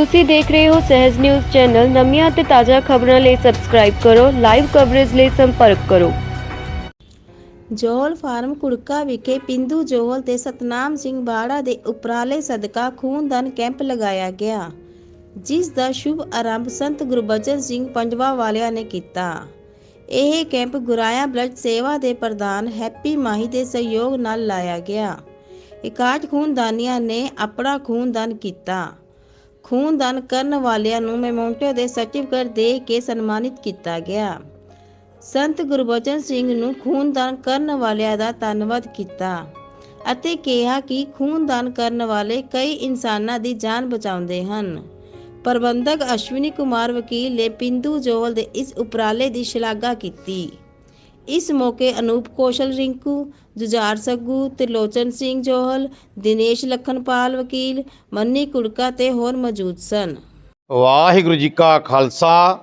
ਤੁਸੀਂ ਦੇਖ ਰਹੇ ਹੋ ਸਹਿਜ ਨਿਊਜ਼ ਚੈਨਲ। ਨਵੀਆਂ ਅਤੇ ਤਾਜ਼ਾ ਖਬਰਾਂ ਲਈ ਸਬਸਕ੍ਰਾਈਬ ਕਰੋ ਲਾਈਵ ਕਵਰੇਜ ਲਈ ਸੰਪਰਕ ਕਰੋ। ਜੋਹਲ ਫਾਰਮ ਕੁੜਕਾ ਵਿਖੇ ਪਿੰਦੂ ਜੋਹਲ ਤੇ ਸਤਨਾਮ ਸਿੰਘ ਬਾੜਾ ਦੇ ਉਪਰਾਲੇ ਸਦਕਾ ਖੂਨਦਾਨ ਕੈਂਪ ਲਗਾਇਆ ਗਿਆ, ਜਿਸ ਦਾ ਸ਼ੁਭ ਆਰੰਭ ਸੰਤ ਗੁਰਬਚਨ ਸਿੰਘ ਪੰਜਵਾ ਵਾਲਿਆਂ ਨੇ ਕੀਤਾ। ਇਹ ਕੈਂਪ ਗੁਰਾਇਆ ਬਲੱਡ ਸੇਵਾ ਦੇ ਪ੍ਰਧਾਨ ਹੈਪੀ ਮਾਹੀ ਦੇ ਸਹਿਯੋਗ ਨਾਲ ਲਾਇਆ ਗਿਆ। ਇਕਾਠ ਖੂਨਦਾਨੀਆਂ ਨੇ ਆਪਣਾ ਖੂਨਦਾਨ ਕੀਤਾ। ਖੂਨਦਾਨ ਕਰਨ ਵਾਲਿਆਂ ਨੂੰ ਮੈਮੋਂਟੋ ਦੇ ਸਰਟੀਫਿਕੇਟ ਦੇ ਕੇ ਸਨਮਾਨਿਤ ਕੀਤਾ ਗਿਆ। ਸੰਤ ਗੁਰਬਚਨ ਸਿੰਘ ਨੂੰ ਖੂਨਦਾਨ ਕਰਨ ਵਾਲਿਆਂ ਦਾ ਧੰਨਵਾਦ ਕੀਤਾ ਅਤੇ ਕਿਹਾ ਕਿ ਖੂਨਦਾਨ ਕਰਨ ਵਾਲੇ ਕਈ ਇਨਸਾਨਾਂ ਦੀ ਜਾਨ ਬਚਾਉਂਦੇ ਹਨ। ਪ੍ਰਬੰਧਕ ਅਸ਼ਵਨੀ ਕੁਮਾਰ ਵਕੀਲ ਨੇ ਪਿੰਦੂ ਜੋਲ ਦੇ ਇਸ ਉਪਰਾਲੇ ਦੀ ਸ਼ਲਾਘਾ ਕੀਤੀ। ਇਸ ਮੌਕੇ ਅਨੂਪ ਕੌਸ਼ਲ, ਰਿੰਕੂ ਜੁਝਾਰ ਸੱਗੂ ਤਿਰਲੋਚਨ ਸਿੰਘ ਜੋਹਲ, ਦਿਨੇਸ਼ ਲਖਨਪਾਲ ਵਕੀਲ, ਮੰਨੀ ਕੁੜਕਾ ਤੇ ਹੋਰ ਮੌਜੂਦ ਸਨ। ਵਾਹਿਗੁਰੂ ਜੀ ਕਾ ਖਾਲਸਾ,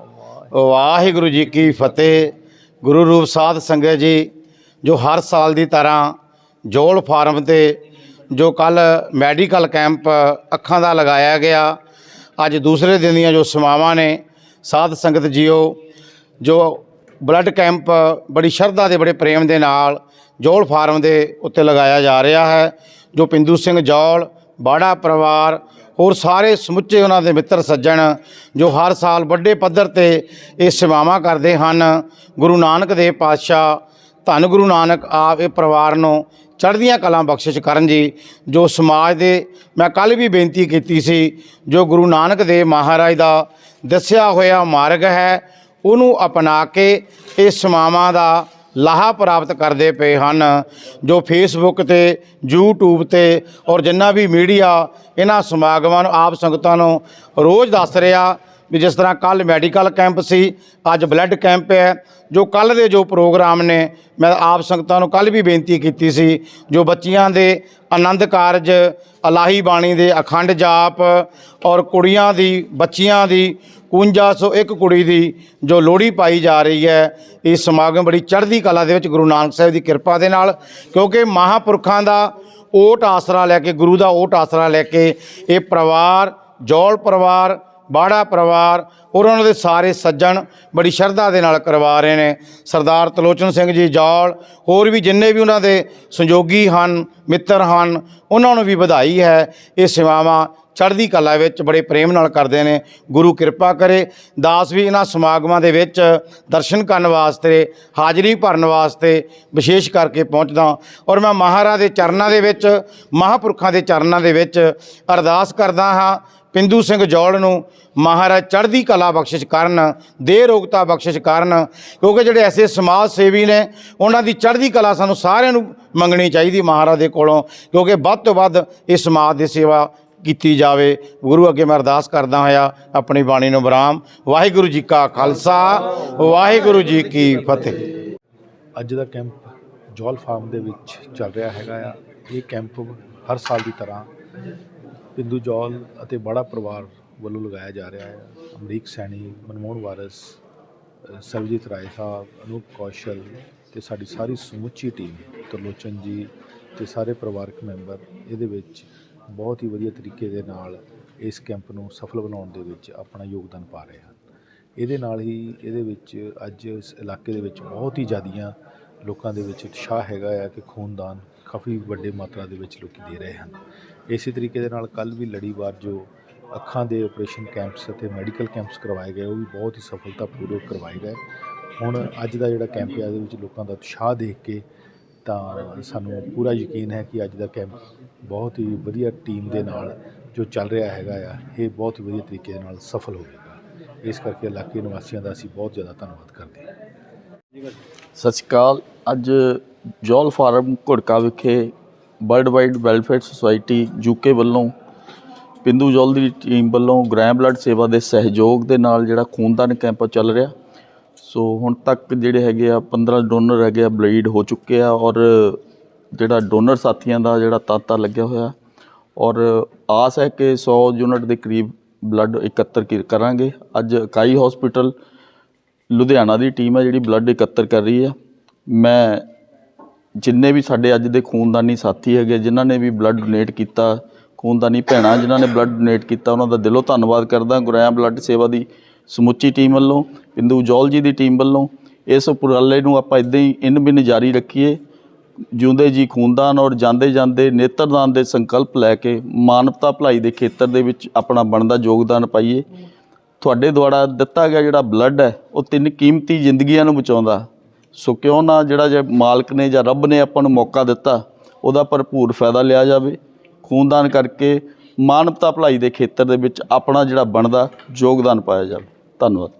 ਵਾਹਿਗੁਰੂ ਜੀ ਕੀ ਫਤਿਹ। ਗੁਰੂ ਰੂਪ ਸਾਧ ਸੰਗਤ ਜੀ, ਜੋ ਹਰ ਸਾਲ ਦੀ ਤਰ੍ਹਾਂ ਜੋਲ ਫਾਰਮ ਤੇ, ਜੋ ਕੱਲ ਮੈਡੀਕਲ ਕੈਂਪ ਅੱਖਾਂ ਦਾ ਲਗਾਇਆ ਗਿਆ, ਅੱਜ ਦੂਸਰੇ ਦਿਨ ਦੀਆਂ ਜੋ ਸੇਵਾਵਾਂ ਨੇ, ਸਾਧ ਸੰਗਤ ਜੀਓ, ਜੋ ਬਲੱਡ ਕੈਂਪ ਬੜੀ ਸ਼ਰਧਾ ਦੇ ਬੜੇ ਪ੍ਰੇਮ ਦੇ ਨਾਲ ਜੋਲ ਫਾਰਮ ਦੇ ਉੱਤੇ ਲਗਾਇਆ ਜਾ ਰਿਹਾ ਹੈ, ਜੋ ਪਿੰਦੂ ਸਿੰਘ ਜੋਲ, ਬਾੜਾ ਪਰਿਵਾਰ, ਹੋਰ ਸਾਰੇ ਸਮੁੱਚੇ ਉਹਨਾਂ ਦੇ ਮਿੱਤਰ ਸੱਜਣ, ਜੋ ਹਰ ਸਾਲ ਵੱਡੇ ਪੱਧਰ ਤੇ ਇਹ ਸੇਵਾਵਾਂ ਕਰਦੇ ਹਨ। ਗੁਰੂ ਨਾਨਕ ਦੇਵ ਪਾਤਸ਼ਾਹ, ਧੰਨ ਗੁਰੂ ਨਾਨਕ ਆਪ ਇਹ ਪਰਿਵਾਰ ਨੂੰ ਚੜ੍ਹਦੀਆਂ ਕਲਾਂ ਬਖਸ਼ਿਸ਼ ਕਰਨ ਜੀ, ਜੋ ਸਮਾਜ ਦੇ, ਮੈਂ ਕੱਲ ਵੀ ਬੇਨਤੀ ਕੀਤੀ ਸੀ, ਜੋ ਗੁਰੂ ਨਾਨਕ ਦੇਵ ਮਹਾਰਾਜ ਦਾ ਦੱਸਿਆ ਹੋਇਆ ਮਾਰਗ ਹੈ ਉਹਨੂੰ ਅਪਣਾ ਕੇ ਇਹ ਸਮਾਵਾਂ ਦਾ ਲਾਹਾ ਪ੍ਰਾਪਤ ਕਰਦੇ ਪਏ ਹਨ, ਜੋ ਫੇਸਬੁੱਕ ਤੇ, YouTube ਤੇ ਔਰ ਜਿੰਨਾ ਵੀ ਮੀਡੀਆ ਇਹਨਾਂ ਸਮਾਗਮਾਂ ਨੂੰ, ਆਪ ਸੰਗਤਾਂ ਨੂੰ ਰੋਜ਼ ਦੱਸ ਰਿਹਾ ਵੀ ਜਿਸ ਤਰ੍ਹਾਂ ਕੱਲ ਮੈਡੀਕਲ ਕੈਂਪ ਸੀ, ਅੱਜ ਬਲੱਡ ਕੈਂਪ ਹੈ, ਜੋ ਕੱਲ ਦੇ ਜੋ ਪ੍ਰੋਗਰਾਮ ਨੇ, ਮੈਂ ਆਪ ਸੰਗਤਾਂ ਨੂੰ ਕੱਲ ਵੀ ਬੇਨਤੀ ਕੀਤੀ ਸੀ, ਜੋ ਬੱਚੀਆਂ ਦੇ ਆਨੰਦ ਕਾਰਜ, ਅਲਾਹੀ ਬਾਣੀ ਦੇ ਅਖੰਡ ਜਾਪ ਔਰ ਕੁੜੀਆਂ ਦੀ, ਬੱਚੀਆਂ ਦੀ 5101 ਕੁੜੀ ਦੀ ਜੋ ਲੋਹੜੀ ਪਾਈ ਜਾ ਰਹੀ ਹੈ ਇਹ ਸਮਾਗਮ ਬੜੀ ਚੜ੍ਹਦੀ ਕਲਾ ਦੇ ਵਿੱਚ ਗੁਰੂ ਨਾਨਕ ਸਾਹਿਬ ਦੀ ਕਿਰਪਾ ਦੇ ਨਾਲ, ਕਿਉਂਕਿ ਮਹਾਪੁਰਖਾਂ ਦਾ ਓਟ ਆਸਰਾ ਲੈ ਕੇ, ਗੁਰੂ ਦਾ ਓਟ ਆਸਰਾ ਲੈ ਕੇ ਇਹ ਪਰਿਵਾਰ, ਜੋਲ ਪਰਿਵਾਰ ਬਾੜਾ ਪਰਿਵਾਰ ਔਰ ਉਹਨਾਂ ਦੇ ਸਾਰੇ ਸੱਜਣ ਬੜੀ ਸ਼ਰਧਾ ਦੇ ਨਾਲ ਕਰਵਾ ਰਹੇ ਨੇ। ਸਰਦਾਰ ਤਲੋਚਨ ਸਿੰਘ ਜੀ ਜੌਲ, ਹੋਰ ਵੀ ਜਿੰਨੇ ਵੀ ਉਹਨਾਂ ਦੇ ਸੰਯੋਗੀ ਹਨ, ਮਿੱਤਰ ਹਨ, ਉਹਨਾਂ ਨੂੰ ਵੀ ਵਧਾਈ ਹੈ। ਇਹ ਸੇਵਾਵਾਂ ਚੜ੍ਹਦੀ ਕਲਾ ਵਿੱਚ ਬੜੇ ਪ੍ਰੇਮ ਨਾਲ ਕਰਦੇ ਨੇ। ਗੁਰੂ ਕਿਰਪਾ ਕਰੇ। ਦਾਸ ਵੀ ਇਹਨਾਂ ਸਮਾਗਮਾਂ ਦੇ ਵਿੱਚ ਦਰਸ਼ਨ ਕਰਨ ਵਾਸਤੇ, ਹਾਜ਼ਰੀ ਭਰਨ ਵਾਸਤੇ ਵਿਸ਼ੇਸ਼ ਕਰਕੇ ਪਹੁੰਚਦਾ। ਔਰ ਮੈਂ ਮਹਾਰਾਜ ਦੇ ਚਰਨਾਂ ਦੇ ਵਿੱਚ, ਮਹਾਪੁਰਖਾਂ ਦੇ ਚਰਨਾਂ ਦੇ ਵਿੱਚ ਅਰਦਾਸ ਕਰਦਾ ਹਾਂ। ਪਿੰਦੂ ਸਿੰਘ ਜੌਲ ਨੂੰ ਮਹਾਰਾਜ ਚੜ੍ਹਦੀ ਕਲਾ ਬਖਸ਼ਿਸ਼ ਕਰਨ ਦੇ ਰੋਗਤਾ ਬਖਸ਼ਿਸ਼ ਕਰਨ, ਕਿਉਂਕਿ ਜਿਹੜੇ ਐਸੇ ਸਮਾਜ ਸੇਵੀ ਨੇ, ਉਹਨਾਂ ਦੀ ਚੜ੍ਹਦੀ ਕਲਾ ਸਾਨੂੰ ਸਾਰਿਆਂ ਨੂੰ ਮੰਗਣੀ ਚਾਹੀਦੀ ਮਹਾਰਾਜ ਦੇ ਕੋਲੋਂ, ਕਿਉਂਕਿ ਵੱਧ ਤੋਂ ਵੱਧ ਇਸ ਸਮਾਜ ਦੀ ਸੇਵਾ ਕੀਤੀ ਜਾਵੇ। ਗੁਰੂ ਅੱਗੇ ਮੈਂ ਅਰਦਾਸ ਕਰਦਾ ਹੋਇਆ ਆਪਣੀ ਬਾਣੀ ਨੂੰ ਬਰਾਮ। ਵਾਹਿਗੁਰੂ ਜੀ ਕਾ ਖਾਲਸਾ, ਵਾਹਿਗੁਰੂ ਜੀ ਕੀ ਫਤਿਹ। ਅੱਜ ਦਾ ਕੈਂਪ ਜੋਲ ਫਾਰਮ ਦੇ ਵਿੱਚ ਚੱਲ ਰਿਹਾ ਹੈਗਾ ਆ। ਇਹ ਕੈਂਪ ਹਰ ਸਾਲ ਦੀ ਤਰ੍ਹਾਂ ਬਿੰਦੂ ਜੌਲ ਅਤੇ ਬਾੜਾ ਪਰਿਵਾਰ ਵੱਲੋਂ ਲਗਾਇਆ ਜਾ ਰਿਹਾ ਹੈ। ਅਮਰੀਕ ਸੈਣੀ ਮਨਮੋਹਨ ਵਾਰਸ ਅ, ਸਰਬਜੀਤ ਰਾਏ ਸਾਹਿਬ ਅਨੂਪ ਕੌਸ਼ਲ ਤੇ ਸਾਡੀ ਸਾਰੀ ਸਮੁੱਚੀ ਟੀਮ ਤਰਲੋਚਨ ਜੀ ਤੇ ਸਾਰੇ ਪਰਿਵਾਰਕ ਮੈਂਬਰ ਇਹਦੇ ਵਿੱਚ ਬਹੁਤ ਹੀ ਵਧੀਆ ਤਰੀਕੇ ਦੇ ਨਾਲ ਇਸ ਕੈਂਪ ਨੂੰ ਸਫਲ ਬਣਾਉਣ ਦੇ ਵਿੱਚ ਆਪਣਾ ਯੋਗਦਾਨ ਪਾ ਰਹੇ ਹਨ। ਇਹਦੇ ਨਾਲ ਹੀ ਇਹਦੇ ਵਿੱਚ ਅੱਜ ਇਸ ਇਲਾਕੇ ਦੇ ਵਿੱਚ ਬਹੁਤ ਹੀ ਜ਼ਿਆਦੀਆਂ ਲੋਕਾਂ ਦੇ ਵਿੱਚ ਉਤਸ਼ਾਹ ਹੈਗਾ ਆ ਕਿ ਖੂਨਦਾਨ ਕਾਫੀ ਵੱਡੇ ਮਾਤਰਾ ਦੇ ਵਿੱਚ ਲੋਕੀ ਦੇ ਰਹੇ ਹਨ। ਇਸੇ ਤਰੀਕੇ ਦੇ ਨਾਲ ਕੱਲ ਵੀ ਲੜੀਵਾਰ ਜੋ ਅੱਖਾਂ ਦੇ ਆਪਰੇਸ਼ਨ ਕੈਂਪਸ ਅਤੇ ਮੈਡੀਕਲ ਕੈਂਪਸ ਕਰਵਾਏ ਗਏ, ਉਹ ਵੀ ਬਹੁਤ ਹੀ ਸਫਲਤਾਪੂਰਵਕ ਕਰਵਾਏ ਗਏ। ਹੁਣ ਅੱਜ ਦਾ ਜਿਹੜਾ ਕੈਂਪ ਹੈ ਇਹਦੇ ਵਿੱਚ ਲੋਕਾਂ ਦਾ ਉਤਸ਼ਾਹ ਦੇਖ ਕੇ ਤਾਂ ਸਾਨੂੰ ਪੂਰਾ ਯਕੀਨ ਹੈ ਕਿ ਅੱਜ ਦਾ ਕੈਂਪ ਬਹੁਤ ਹੀ ਵਧੀਆ ਟੀਮ ਦੇ ਨਾਲ ਜੋ ਚੱਲ ਰਿਹਾ ਹੈਗਾ ਆ, ਇਹ ਬਹੁਤ ਹੀ ਵਧੀਆ ਤਰੀਕੇ ਦੇ ਨਾਲ ਸਫਲ ਹੋਵੇਗਾ ਇਸ ਕਰਕੇ ਇਲਾਕੇ ਨਿਵਾਸੀਆਂ ਦਾ ਅਸੀਂ ਬਹੁਤ ਜ਼ਿਆਦਾ ਧੰਨਵਾਦ ਕਰਦੇ ਹਾਂ। ਸਤਿ ਸ਼੍ਰੀ ਅਕਾਲ। ਅੱਜ ਜੌਲ ਫਾਰਮ ਘੁੜਕਾ ਵਿਖੇ world wide welfare society UK ਵੱਲੋਂ ਪਿੰਦੂ ਜੋਲ ਦੀ ਟੀਮ ਵੱਲੋਂ ਗ੍ਰੈਮ ਬਲੱਡ ਸੇਵਾ ਦੇ ਸਹਿਯੋਗ ਦੇ ਨਾਲ ਜਿਹੜਾ ਖੂਨਦਾਨ ਕੈਂਪ ਚੱਲ ਰਿਹਾ। ਸੋ ਹੁਣ ਤੱਕ ਜਿਹੜੇ ਹੈਗੇ ਆ 15 ਡੋਨਰ ਹੈਗੇ ਆ ਬਲੀਡ ਹੋ ਚੁੱਕੇ ਆ ਔਰ ਜਿਹੜਾ ਡੋਨਰ ਸਾਥੀਆਂ ਦਾ ਜਿਹੜਾ ਤਾਤਾ ਲੱਗਿਆ ਹੋਇਆ। ਔਰ ਆਸ ਹੈ ਕਿ 100 ਯੂਨਿਟ ਦੇ ਕਰੀਬ ਬਲੱਡ ਇਕੱਤਰ ਕੀ- ਕਰਾਂਗੇ। ਅੱਜ ਇਕਾਈ ਹਸਪੀਟਲ ਲੁਧਿਆਣਾ ਦੀ ਟੀਮ ਹੈ ਜਿਹੜੀ ਬਲੱਡ ਇਕੱਤਰ ਕਰ ਰਹੀ ਹੈ ਮੈਂ ਜਿੰਨੇ ਵੀ ਸਾਡੇ ਅੱਜ ਦੇ ਖੂਨਦਾਨੀ ਸਾਥੀ ਹੈਗੇ, ਜਿਨ੍ਹਾਂ ਨੇ ਵੀ ਬਲੱਡ ਡੋਨੇਟ ਕੀਤਾ, ਖੂਨਦਾਨੀ ਭੈਣਾਂ ਜਿਨ੍ਹਾਂ ਨੇ ਬਲੱਡ ਡੋਨੇਟ ਕੀਤਾ, ਉਹਨਾਂ ਦਾ ਦਿਲੋਂ ਧੰਨਵਾਦ ਕਰਦਾ ਗੁਰੈਮ ਬਲੱਡ ਸੇਵਾ ਦੀ ਸਮੁੱਚੀ ਟੀਮ ਵੱਲੋਂ, ਬਿੰਦੂ ਜੌਲ ਜੀ ਦੀ ਟੀਮ ਵੱਲੋਂ। ਇਸ ਉਪਰਾਲੇ ਨੂੰ ਆਪਾਂ ਇਦਾਂ ਹੀ ਇਨ ਬਿਨ ਜਾਰੀ ਰੱਖੀਏ। ਜਿਉਂਦੇ ਜੀ ਖੂਨਦਾਨ ਔਰ ਜਾਂਦੇ ਜਾਂਦੇ ਨੇਤਰਦਾਨ ਦੇ ਸੰਕਲਪ ਲੈ ਕੇ ਮਾਨਵਤਾ ਭਲਾਈ ਦੇ ਖੇਤਰ ਦੇ ਵਿੱਚ ਆਪਣਾ ਬਣਦਾ ਯੋਗਦਾਨ ਪਾਈਏ। ਤੁਹਾਡੇ ਦੁਆਰਾ ਦਿੱਤਾ ਗਿਆ ਜਿਹੜਾ ਬਲੱਡ ਹੈ, ਉਹ ਤਿੰਨ ਕੀਮਤੀ ਜ਼ਿੰਦਗੀਆਂ ਨੂੰ ਬਚਾਉਂਦਾ। ਸੋ ਕਿਉਂ ਨਾ ਜਿਹੜਾ ਜੇ ਮਾਲਕ ਨੇ ਜਾਂ ਰੱਬ ਨੇ ਆਪਾਂ ਨੂੰ ਮੌਕਾ ਦਿੱਤਾ, ਉਹਦਾ ਭਰਪੂਰ ਫਾਇਦਾ ਲਿਆ ਜਾਵੇ। ਖੂਨਦਾਨ ਕਰਕੇ ਮਾਨਵਤਾ ਭਲਾਈ ਦੇ ਖੇਤਰ ਦੇ ਵਿੱਚ ਆਪਣਾ ਜਿਹੜਾ ਬਣਦਾ ਯੋਗਦਾਨ ਪਾਇਆ ਜਾਵੇ। ਧੰਨਵਾਦ।